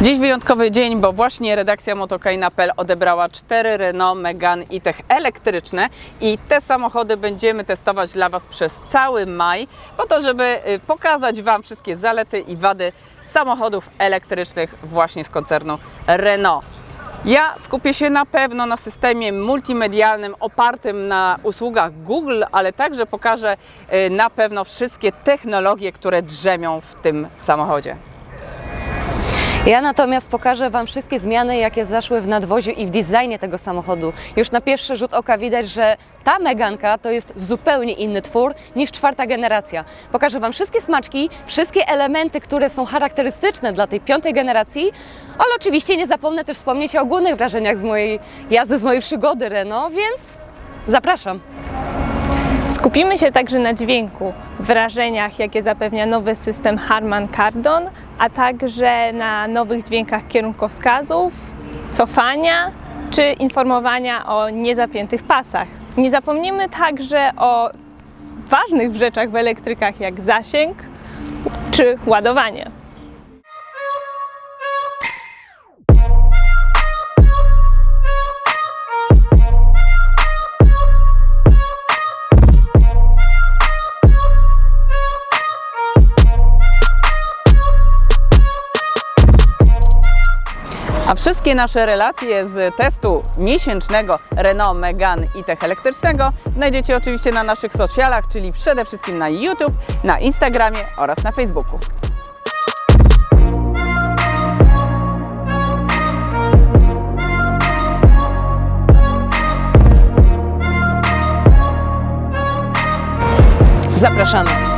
Dziś wyjątkowy dzień, bo właśnie redakcja Motokaina.pl odebrała cztery Renault Megane E-Tech elektryczne i te samochody będziemy testować dla Was przez cały maj, po to, żeby y, pokazać Wam wszystkie zalety i wady samochodów elektrycznych właśnie z koncernu Renault. Ja skupię się na pewno na systemie multimedialnym opartym na usługach Google, ale także pokażę y, na pewno wszystkie technologie, które drzemią w tym samochodzie. Ja natomiast pokażę Wam wszystkie zmiany, jakie zaszły w nadwoziu i w designie tego samochodu. Już na pierwszy rzut oka widać, że ta Meganka to jest zupełnie inny twór niż czwarta generacja. Pokażę Wam wszystkie smaczki, wszystkie elementy, które są charakterystyczne dla tej piątej generacji, ale oczywiście nie zapomnę też wspomnieć o ogólnych wrażeniach z mojej jazdy, z mojej przygody Renault, więc zapraszam. Skupimy się także na dźwięku, wrażeniach, jakie zapewnia nowy system Harman Kardon, a także na nowych dźwiękach kierunkowskazów, cofania czy informowania o niezapiętych pasach. Nie zapomnimy także o ważnych rzeczach w elektrykach jak zasięg czy ładowanie. A wszystkie nasze relacje z testu miesięcznego Renault Megane E-Tech elektrycznego znajdziecie oczywiście na naszych socialach, czyli przede wszystkim na YouTube, na Instagramie oraz na Facebooku. Zapraszamy.